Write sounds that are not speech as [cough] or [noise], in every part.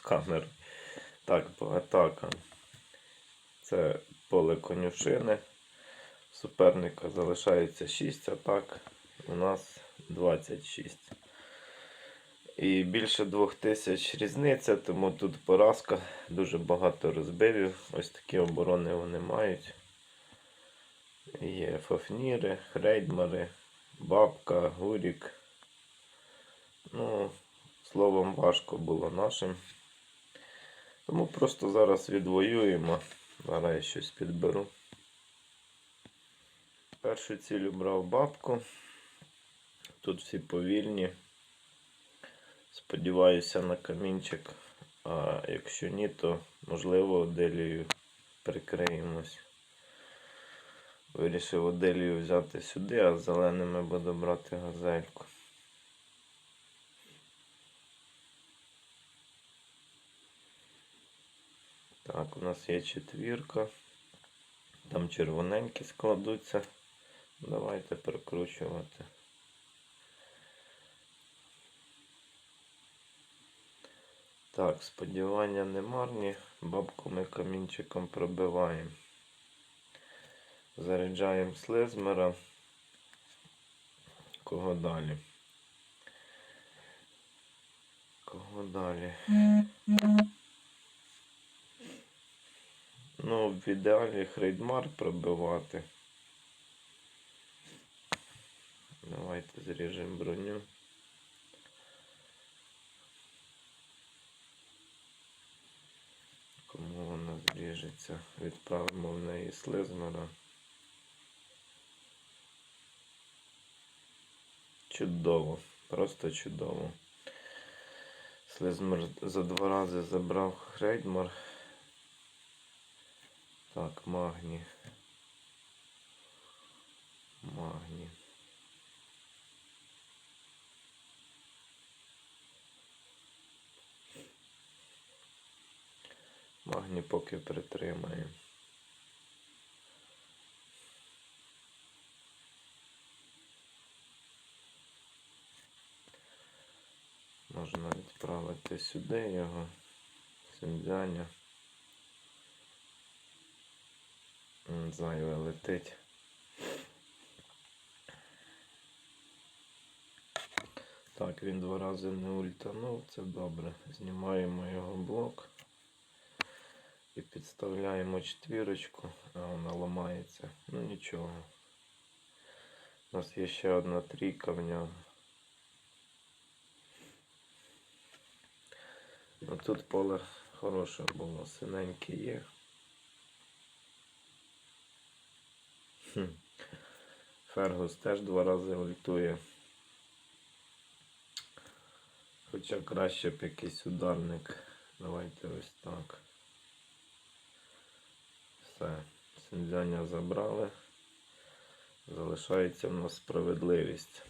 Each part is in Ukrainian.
камери. Так, по атакам. Це поле конюшини. Суперника залишається 6 атак. У нас 26. І більше 2000 різниця, тому тут поразка, дуже багато розбивів. Ось такі оборони вони мають. Є Фофніри, Хрейдмари, Бабка, Гурік. Ну, словом, важко було нашим. Тому просто зараз відвоюємо. Зараз я щось підберу. Першу цілю брав бабку. Тут всі повільні. Сподіваюся на камінчик. А якщо ні, то можливо Оделію прикриємось. Вирішив Оделію взяти сюди, а зеленими буду брати газельку. Так, у нас є четвірка. Там червоненькі складуться. Давайте прикручувати. Так, сподівання не марні. Бабку ми камінчиком пробиваємо. Заряджаємо слизмера. Кого далі? Кого далі? Ну, в ідеалі хрейдмар пробивати. Давайте зріжемо броню. Кому вона зріжеться? Відправимо в неї слизмера. Чудово, просто чудово. Слизмер за два рази забрав Хрейдмар. Так, магні. Магні. Магні поки притримаємо. Можна відправити сюди його, синдзяня. М, Зайве летить. Так, він два рази не ультанув, це добре. Знімаємо його блок і підставляємо четвірочку, а вона ламається. Ну нічого. У нас є ще одна трійка в нього. Ну тут поле хороше було, синеньке є. Хм. Фергус теж два рази ультує. Хоча краще б якийсь ударник. Давайте ось так. Все. Синзяння забрали. Залишається в нас справедливість.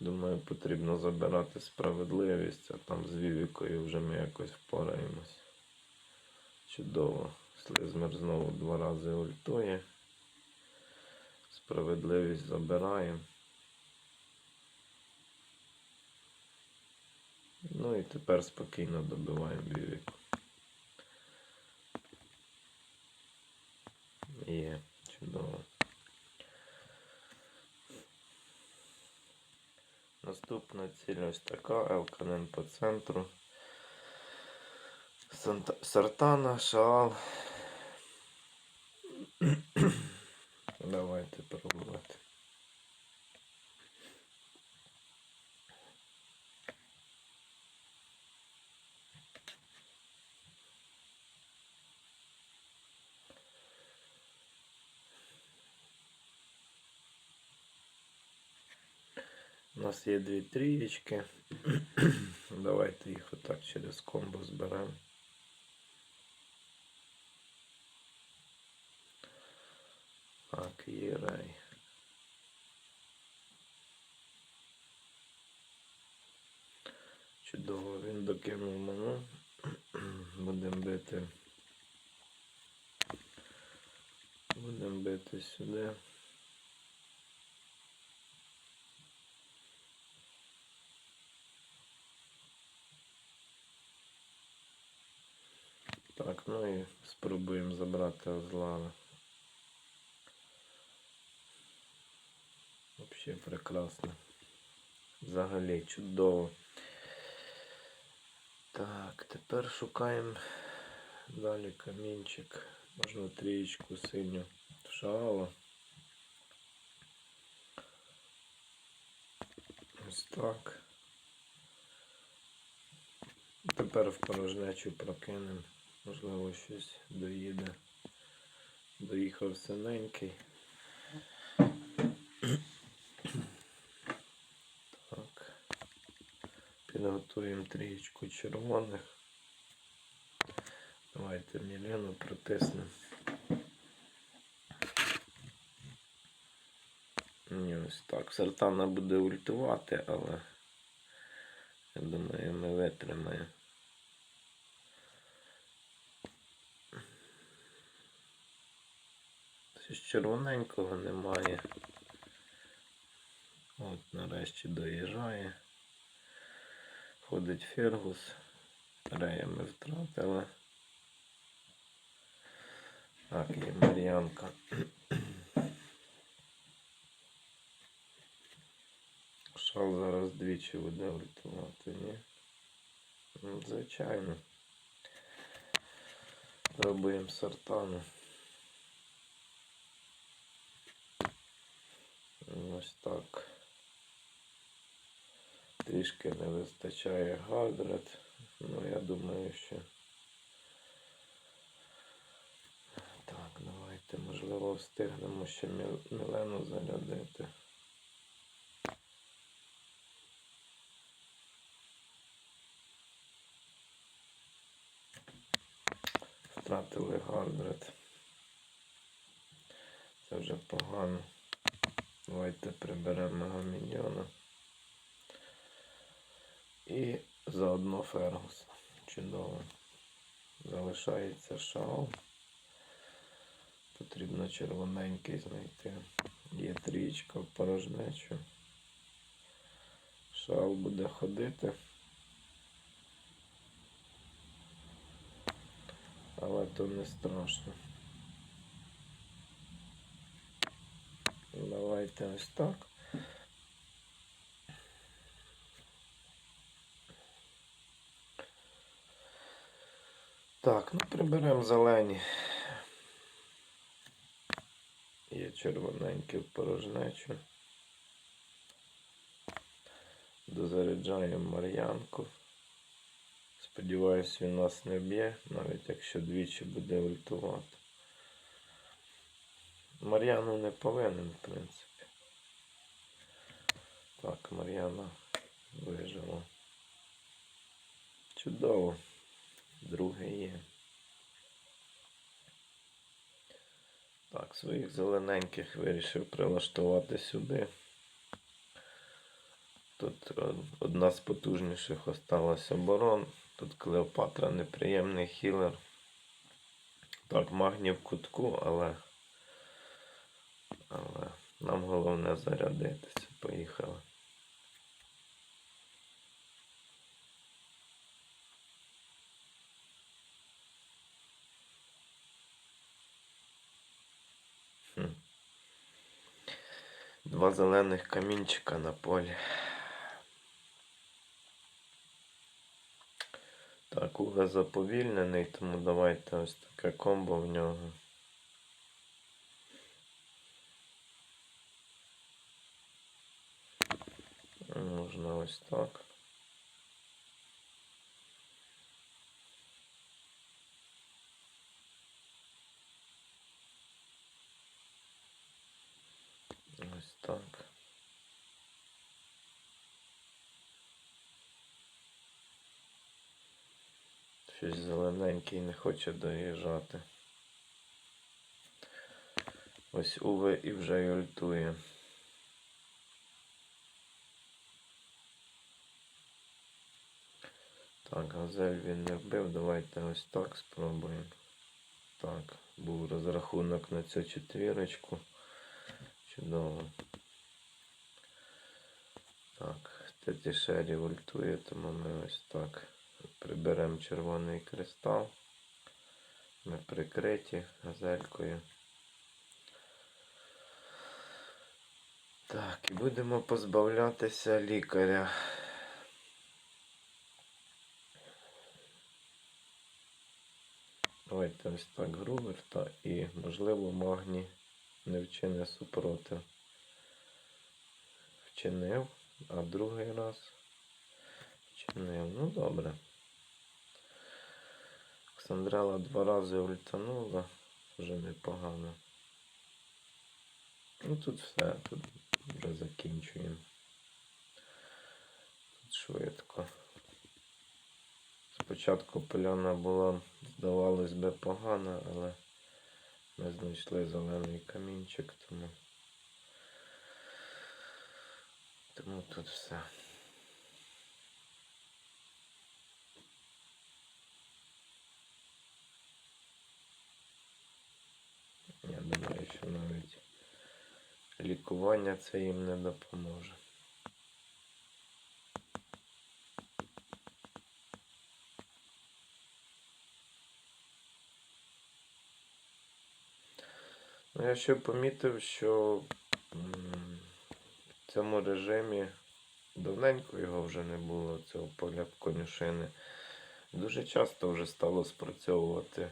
Думаю, потрібно забирати справедливість, а там з Вівікою вже ми якось впораємось. Чудово. Слизмер знову два рази ультує. Справедливість забираємо. Ну і тепер спокійно добиваємо Вівіку. Є, чудово. Наступна ціль ось така, Елканен по центру. Сартана, Шаал. [clears throat] Давайте пробувати. У нас є дві трієчки. [clears throat] Давайте їх отак через комбо зберемо. Рай. Чудово, він докинув ману. [clears throat] Будемо бити. Будемо бити сюди. Так, ну і спробуємо забрати Озлана. Взагалі прекрасно. Взагалі чудово. Так, тепер шукаємо далі камінчик. Можна трієчку синю шала. Ось так. Тепер в порожнечу прокинемо. Можливо, щось доїде. Доїхав синенький. Так. Підготуємо трієчку червоних. Давайте Мілену протиснемо. Ні, ось так. Сартана буде ультувати, але я думаю, ми витримаємо. Щось червоненького немає. От нарешті доїжджає. Ходить Фергус. Рея ми втратили. Так, є Мар'янка. Шал зараз двічі буде ультувати, ні? Ну, звичайно. Пробуємо сартану. Ось так. Трішки не вистачає Гардред. Ну, я думаю, що. Так, давайте, можливо, встигнемо ще Мілену зарядити. Втратили Гардред. Це вже погано. Давайте приберемо Мегаміньйона. І заодно Фергуса. Чудово. Залишається шал. Потрібно червоненький знайти. Є трічка в порожнечу. Шал буде ходити. Але то не страшно. Давайте ось так. Так, ну приберемо зелені. Є червоненькі в порожнечу. Дозаряджаємо Мар'янку. Сподіваюсь, він нас не б'є, навіть якщо двічі буде ультувати. Мар'яну не повинен, в принципі. Так, Мар'яна вижила. Чудово. Друге є. Так, своїх зелененьких вирішив прилаштувати сюди. Тут е, одна з потужніших осталась оборон. Тут Клеопатра неприємний хілер. Так, магні в кутку, але. Але нам головне зарядитися. Поїхали. Хм. Два зелених камінчика на полі. Так, Уга заповільнений, тому давайте ось таке комбо в нього. Можна ось так. Ось так. Щось зелененький не хоче доїжджати. Ось Уве і вже й ультує. Так, газель він не вбив, давайте ось так спробуємо. так. Був розрахунок на цю четвірочку. Чудово. Так, теті Шері ультує, тому ми ось так приберемо червоний кристал. Ми прикриті газелькою. Так, і будемо позбавлятися лікаря. Давайте ось так Груверта і, можливо, магні не вчине супротив. Вчинив, а другий раз вчинив. Ну добре. Оксандрела два рази ультанула, вже непогано. Ну тут все, тут вже закінчуємо. Тут швидко. Спочатку поляна була, здавалось би, погана, але ми знайшли зелений камінчик, тому, тому тут все. Я думаю, що навіть лікування це їм не допоможе. Ну, я ще помітив, що в цьому режимі давненько його вже не було, цього поля конюшини. Дуже часто вже стало спрацьовувати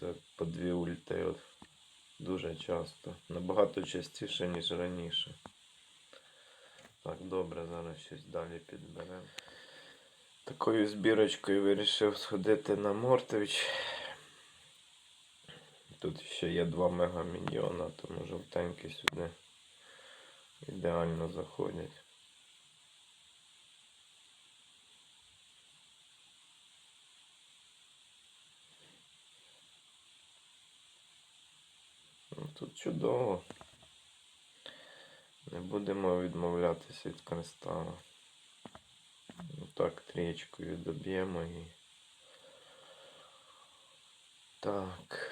це по дві ульти. Дуже часто. Набагато частіше, ніж раніше. Так, добре, зараз щось далі підберемо. Такою збірочкою вирішив сходити на Мортович. Тут ще є два мегаміньйона, тому жовтенькі сюди ідеально заходять. Ну, тут чудово. Не будемо відмовлятися від кристала. Так, трієчкою доб'ємо і. Так.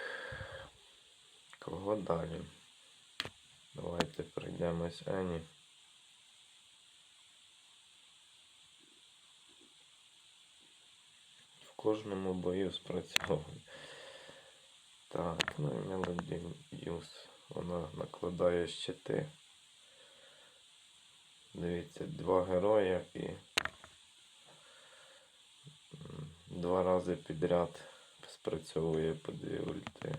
Кого далі? Давайте пройдемось Ені. В кожному бою спрацьовує. Так, ну і Мелодіус. Вона накладає щити. Дивіться, два героя і два рази підряд спрацьовує по дві ульти.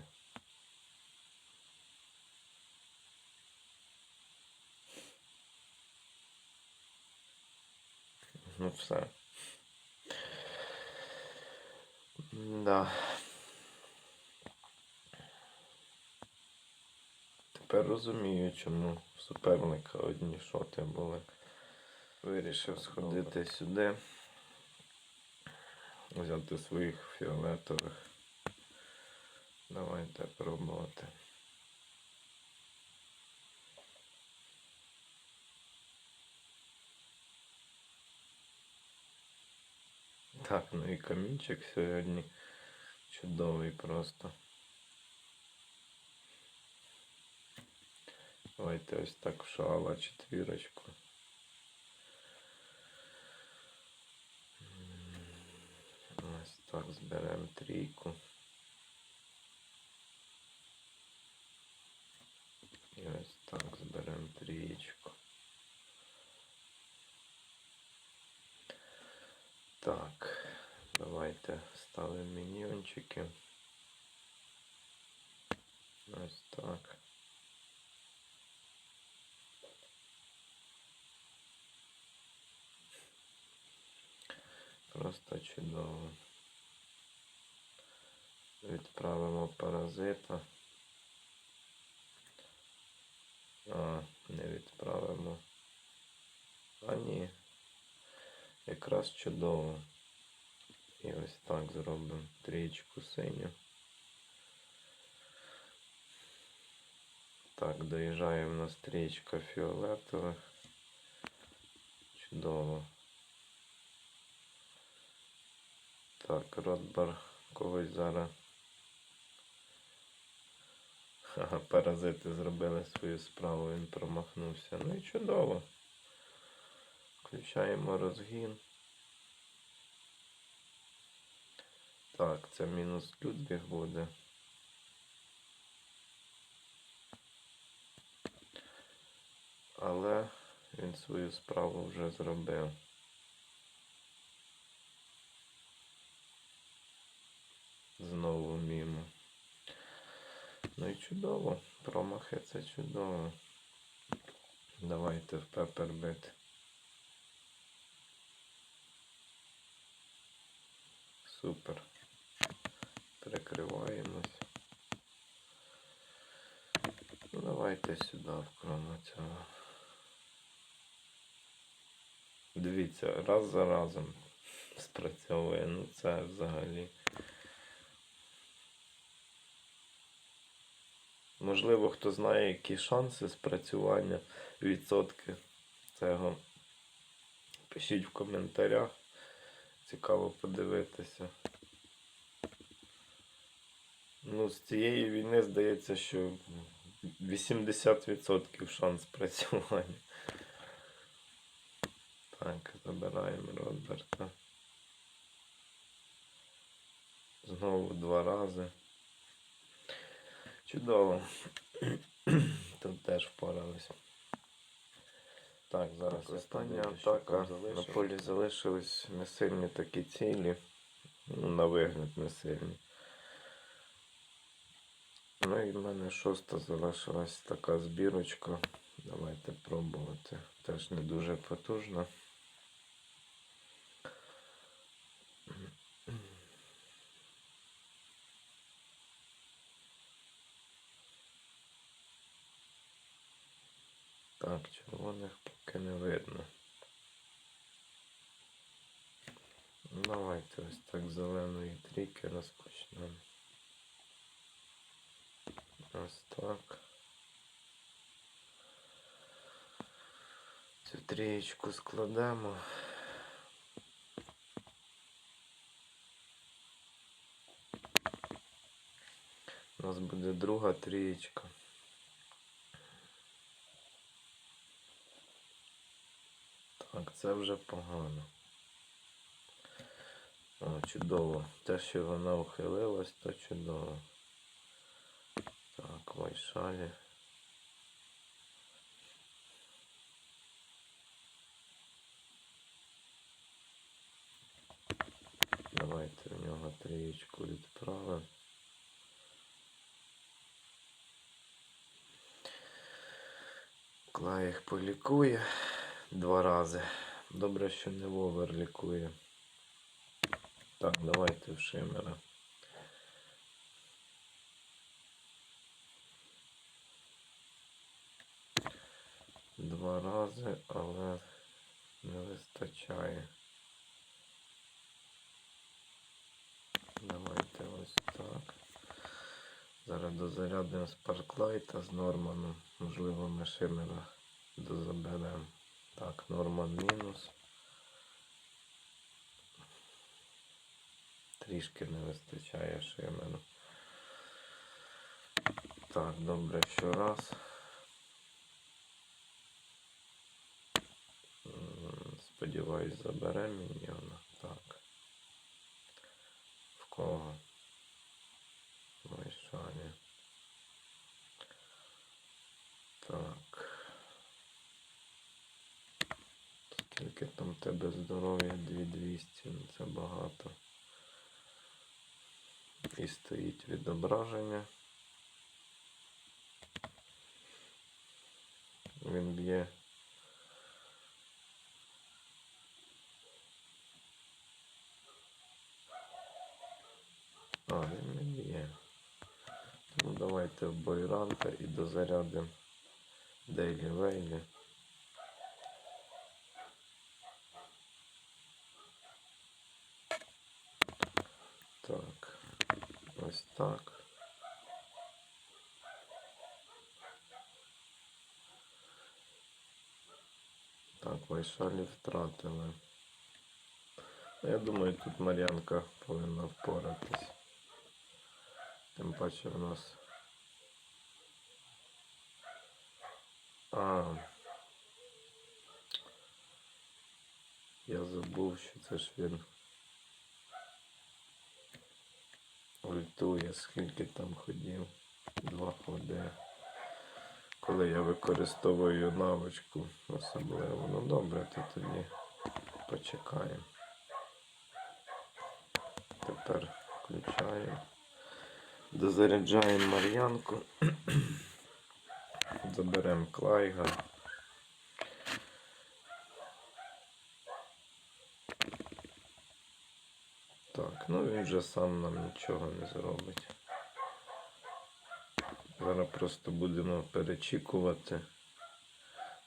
Ну все. Да. Тепер розумію, чому суперника одні шоти були. Вирішив сходити сюди. Взяти своїх фіолетових. Давайте пробувати. Так, ну і камінчик сьогодні чудовий просто. Давайте ось так шала четвірочку. Ось так зберемо трійку. І ось так зберемо трієчку. Так, давайте ставимо міньйончики. Ось так. Просто чудово. Відправимо паразита. А, не відправимо. А ні. Якраз чудово. І ось так зробимо трієчку синю. Так, доїжджає в нас трієчка фіолетових. Чудово. Так, Ротбар когось зараз Ага, паразити зробили свою справу, він промахнувся. Ну і чудово. Включаємо розгін. Так, це мінус Людвіг буде. Але він свою справу вже зробив. Знову мімо. Ну і чудово. Промахи це чудово. Давайте в пепер бити. Супер. Прикриваємось. Ну давайте сюди вкромо цього. Дивіться, раз за разом спрацьовує. Ну це взагалі. Можливо, хто знає, які шанси спрацювання, відсотки цього. Пишіть в коментарях. Цікаво подивитися. Ну, з цієї війни здається, що 80% шанс [laughs] спрацювання. Так, забираємо Роберта. Знову два рази. Чудово. [clears throat] Тут теж впорались. Так, зараз остання атака. На полі залишились несильні такі цілі. Ну, на вигляд несильні. Ну і в мене шоста залишилась така збірочка. Давайте пробувати. Теж не дуже потужна. Так, червоних поки не видно. Давайте ось так зеленої трійки розпочнемо. Ось так. Цю трієчку складемо. У нас буде друга трієчка. Так, це вже погано. О, чудово. Те, що вона ухилилась, то чудово. Так, вайшалі. Давайте в нього трієчку відправимо. Клай їх полікує два рази. Добре, що не вовер лікує. Так, давайте в шимера. Два рази, але не вистачає. Давайте ось так. Зараз дозарядимо спарклайта з Норманом. Можливо, ми шимера дозаберемо. Так, норма мінус. Трішки не вистачає шимену. Так, добре, що раз. Сподіваюсь, забере мені Так. В кого? Вайшані. Так. Скільки там в тебе здоров'я? 2200, ну це багато. І стоїть відображення. Він б'є. А, він не б'є. Тому давайте в бойранка і дозарядимо Дейлі Вейлі. Ось так. Так, Вайшалі втратили. Я думаю, тут Мар'янка повинна впоратись. Тим паче в нас А. Я забув, що це ж він ультує, скільки там ходів. Два ходи. Коли я використовую навичку особливо. Ну добре, то тоді почекаємо. Тепер включаємо. Дозаряджаємо Мар'янку. [clears throat] Заберемо клайга. Так, ну він вже сам нам нічого не зробить. Зараз просто будемо перечікувати,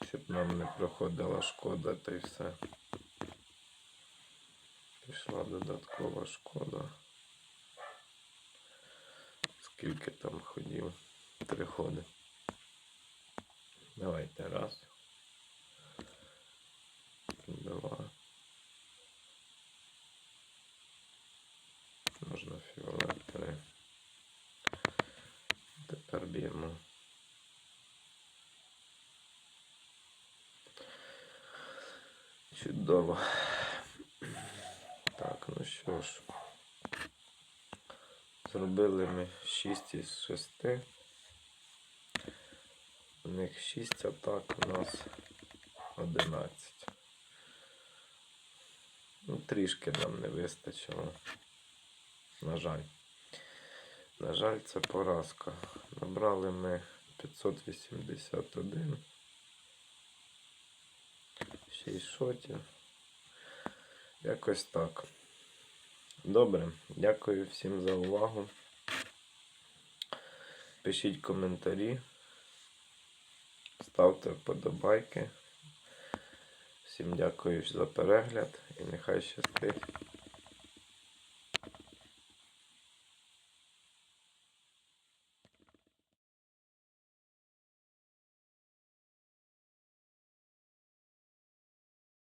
щоб нам не проходила шкода та й все. Пішла додаткова шкода. Скільки там ходів? Три ходи. Давайте раз. Два. Можна фіолет три. Тепер б'ємо. Чудово. Так, ну що ж. Зробили ми 6 із 6. У них 6 атак, у нас 11. Ну, трішки нам не вистачило. На жаль. На жаль, це поразка. Набрали ми 581. 6 шотів. Якось так. Добре, дякую всім за увагу. Пишіть коментарі, ставте вподобайки. Всім дякую за перегляд і нехай щастить.